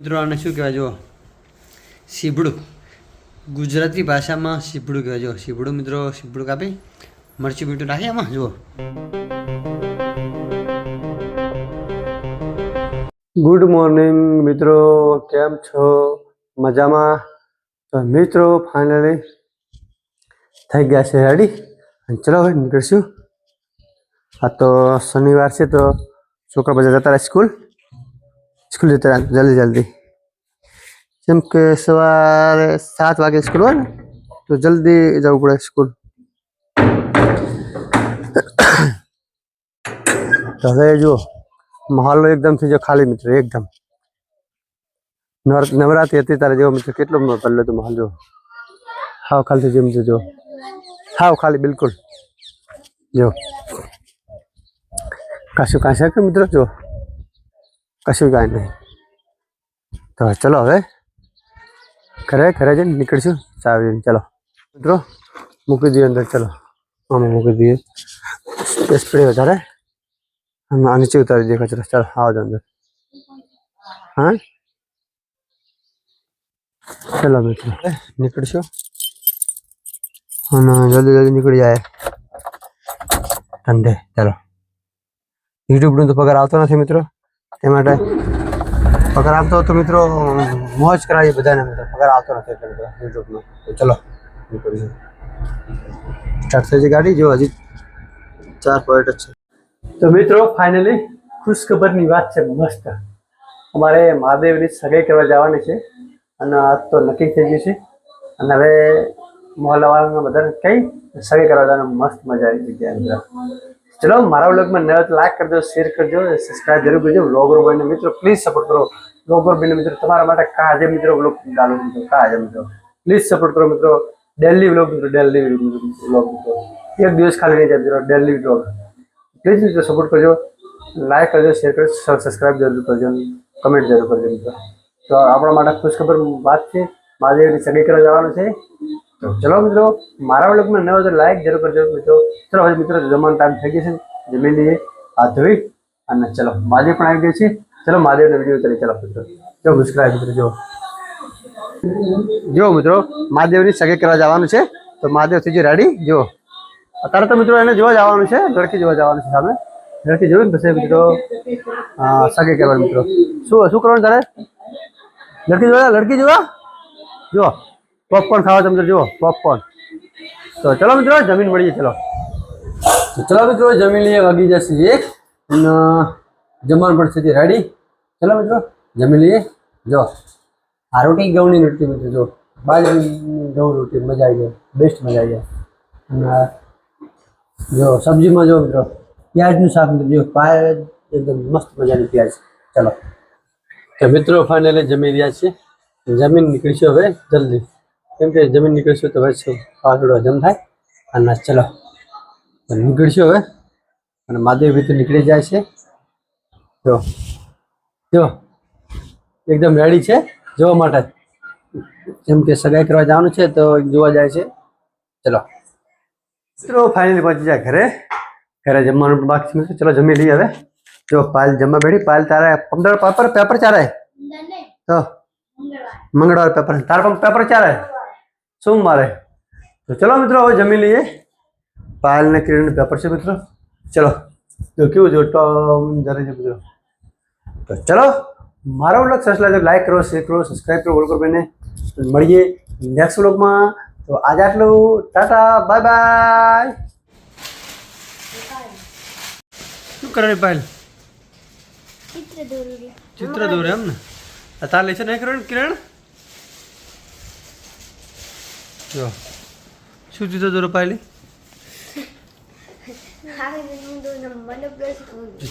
મિત્રો આને શું કહેવાય જો સીબડું ગુજરાતી ભાષામાં સીબડું કહેવાય જો સીબડું મિત્રો સીબડું કાપી, મરચું, મીઠું નાખી, આમાં જુઓ. ગુડ મોર્નિંગ મિત્રો, કેમ છો? મજામાં? તો મિત્રો ફાઇનલી થઈ ગયા છે રેડી અને ચલો હવે નીકળશું. આ તો શનિવાર છે, તો છોકરા બધા જતા રહે સ્કૂલ સ્કૂલ જતા રહે જલ્દી જલ્દી જેમ કે સવારે સાત વાગે સ્કૂલ હોય ને તો જલ્દી જવું પડે સ્કૂલ તો હવે જુઓ માહોલ એકદમ થઈ ગયો ખાલી મિત્રો એકદમ નવર- નવરાત્રી હતી તારે જેવો મિત્રો કેટલો ભરલો હતો માહોલ જો હાવ ખાલી થઈ ગયો મિત્રો જો હાવ ખાલી બિલકુલ જો કશું કાંઈ છે કે મિત્રો જો કશું કાંઈ નહીં તો ચલો હવે ઘરે ઘરે જઈને નીકળશું ચાવીને ચલો મિત્રો મૂકી દઈએ અંદર ચલો આમાં મૂકી દઈએ સ્પ્રે વધારે આમાં આ નીચે ઉતારી દઈએ કચરો ચાલો આવો જ અંદર હા ચલો મિત્રો હવે નીકળશું અને જલ્દી જલ્દી નીકળી જાય ધંધે ચાલો યુટ્યુબનો તો પગાર આવતો નથી મિત્રો તે માટે પગાર આપતો તો મિત્રો, મોજ કરાવી બધાને મિત્રો. પગાર આવતો નથી એટલે મિત્રો યુટ્યુબનો તો ચલો સ્ટાર્ટ થઈ છે ગાડી? જો, હજી ચાર પોઈન્ટ છે. તો મિત્રો ફાઇનલી ખુશખબરની વાત છે, મસ્ત. અમારે મહાદેવની સગાઈ કરવા જવાની છે, અને આજ તો નક્કી થઈ ગયું છે. અને હવે મોહલ્લાવાળાના બધાને કઈ સગાઈ કરવા જવાનું મસ્ત મજા આવી ગઈ અંદર. ચલો, મારા વ્લોગમાં નવા તો લાઈક કરજો શેર કરજો સબસ્ક્રાઇબ જરૂર કરજો. વ્લોગર ભાઈને મિત્રો પ્લીઝ સપોર્ટ કરો. વ્લોગર ભાઈને મિત્રો, તમારા માટે કાજે મિત્રો વ્લોગ ડાલો મિત્રો, કાજે મિત્રો. પ્લીઝ સપોર્ટ કરો મિત્રો. ડેલી વ્લોગ મિત્રો ડેલી વ્લોગ મિત્રો એક દિવસ ખાલી નહીં જાય મિત્રો ડેલી વ્લોગ પ્લીઝ મિત્રો સપોર્ટ કરજો. લાઈક કરજો શેર કરજો સબસ્ક્રાઇબ જરૂર કરજો. કમેન્ટ જરૂર કરજો મિત્રો. તો આપણા માટે ખુશખબર વાત છે. મહાદેવની સગી કરવા જવાનું છે. તો ચલો મિત્રો, મારા વ્લોગમાં નવો હોય તો લાઈક જરૂર કરજો મિત્રો. ચલો, હવે મિત્રો, જમવાનો ટાઈમ થઈ ગયો છે. જમી લઈએ. હાથ ધોઈ અને ચલો, મહાદેવ પણ આવી ગયો છે. ચલો, મહાદેવનો વીડિયો ઉતારી ચલો, મિત્રો. જો મુશ્કેલ મિત્રો જો. જો, મિત્રો, મહાદેવની સગાઈ કરવા જવાનું છે. તો મહાદેવ થઈ ગયું રેડી જો. અત્યારે તો મિત્રો એને જોવા જવાનું છે. લડકી જોવા જવાનું છે સામે. લડકી જોયું ને પછી મિત્રો સગે કરવા મિત્રો. શું શું કરવાનું તારે? લડકી જોવા? લડકી જોવા? જો. પોપકોર્ન ખાવા તમે જુઓ પોપકોર્ન તો ચલો મિત્રો, જમીન મળીએ ચલો. ચલો મિત્રો, જમીન લઈએ, વાગી જશે એક. અને, જમવાનું પણ છે રેડી ચલો મિત્રો જમી લઈએ. જો, આ રોટી ઘઉંની રોટી મિત્રો જો. બાજરીની ઘઉં રોટી, મજા આવી જાય. બેસ્ટ મજા આવી જાય. અને, જો, સબ્જીમાં જો મિત્રો, પ્યાજનું શાક જો, પ્યાજ એકદમ મસ્ત મજાની પ્યાજ. ચલો. તો મિત્રો ફાઇનલી જમી રહ્યા છીએ. જમીન નીકળીશું હવે, જલ્દી. કેમ કે જમીન નીકળીશું તો પછી પાછળ જમ હજમ થાય. અને ચલો નીકળીશું હવે. અને મહાદેવ ભીતર નીકળી જાય છે. જો જો એકદમ રેડી છે જોવા માટે. જેમ કે સગાઈ કરવા જવાનું છે તો જોવા જાય છે. ચલો. મિત્રો ફાઇનલી પહોંચી જાય ઘરે. ઘરે જમવાનું બાકી છે. ચલો જમી લઈએ હવે. જો પાલ જમવા બેઠી. પાલ તારે પંદર પેપર પેપર ચારે તો? મંગળવાર. પેપર. તારા પણ પેપર ચારે મારે તો ચલો મિત્રો હવે જમી લઈએ. પાયલ ને કિરણ પેપર છે મિત્રો. ચલો જો કેવું જો ટોમ જરે છે મિત્રો. તો ચલો મારો વ્લોગ સરસ લાગે લાઈક કરો શેર કરો સબસ્ક્રાઈબ કરો બોલ કરો બેને. મળીએ નેક્સ્ટ વ્લોગમાં. તો આજે આટલું. Tata bye bye. શું કરે પાયલ? ચિત્ર દોરું. દોરે એમ ને? તાર લે છે નહીં કિરણ કિરણ? જો. શું ચિત્ર દોરો પાયલી આવે હું દોરું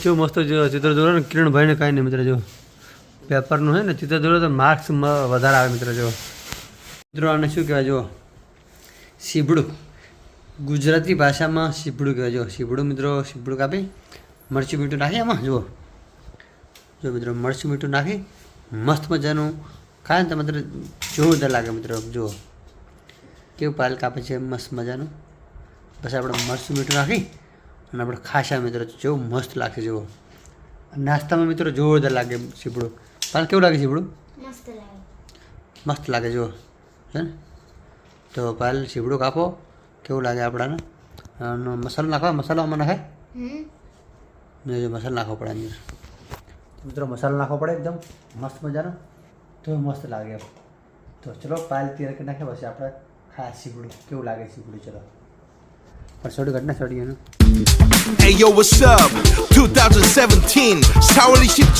જો મસ્ત ચિત્ર દોરો ને કિરણ ભાઈને કાંઈ નહીં મિત્ર જો. પેપરનું હે ને ચિત્ર દોરો તો માર્ક્સ વધારે આવે મિત્ર જો. મિત્રો આને શું કહેવાય જો. સીબડું ગુજરાતી ભાષામાં સીબડું કહેવાય જો. સીબડું મિત્રો સીબડું કાપી. મરચું મીઠું નાખી આમાં જુઓ. જો મિત્રો મરચું મીઠું નાખી. મસ્ત મજાનું ખાય ને તો મિત્રો જોરદાર લાગે મિત્રો જુઓ. કેવું પાલ કાપે છે મસ્ત મજાનું. બસ આપણે મરચું મીઠું નાખી અને આપણે ખાસા મિત્રો જેવું મસ્ત લાગશે જુઓ. નાસ્તામાં મિત્રો જોરદાર લાગે સીપડું. પાલ કેવું લાગે સીપડું? મસ્ત લાગે. જુઓ. છે ને? તો પાલ સીવડું કાપો. કેવું લાગે આપણાને? મસાલો નાખવા મસાલો આમાં નાખે? ને જો મસાલો નાખવો પડે અંદર. મિત્રો મસાલો નાખવો પડે એકદમ મસ્ત મજાનો. તો મસ્ત લાગે તો ચલો પાયલ તૈયાર કરી નાખે પછી આપણે ખાસ સીવડું કેવું લાગે સીવડું ચલો પણ સોડી ઘટના સોડી એનું Hey yo, what's up? 2017, Sourly shit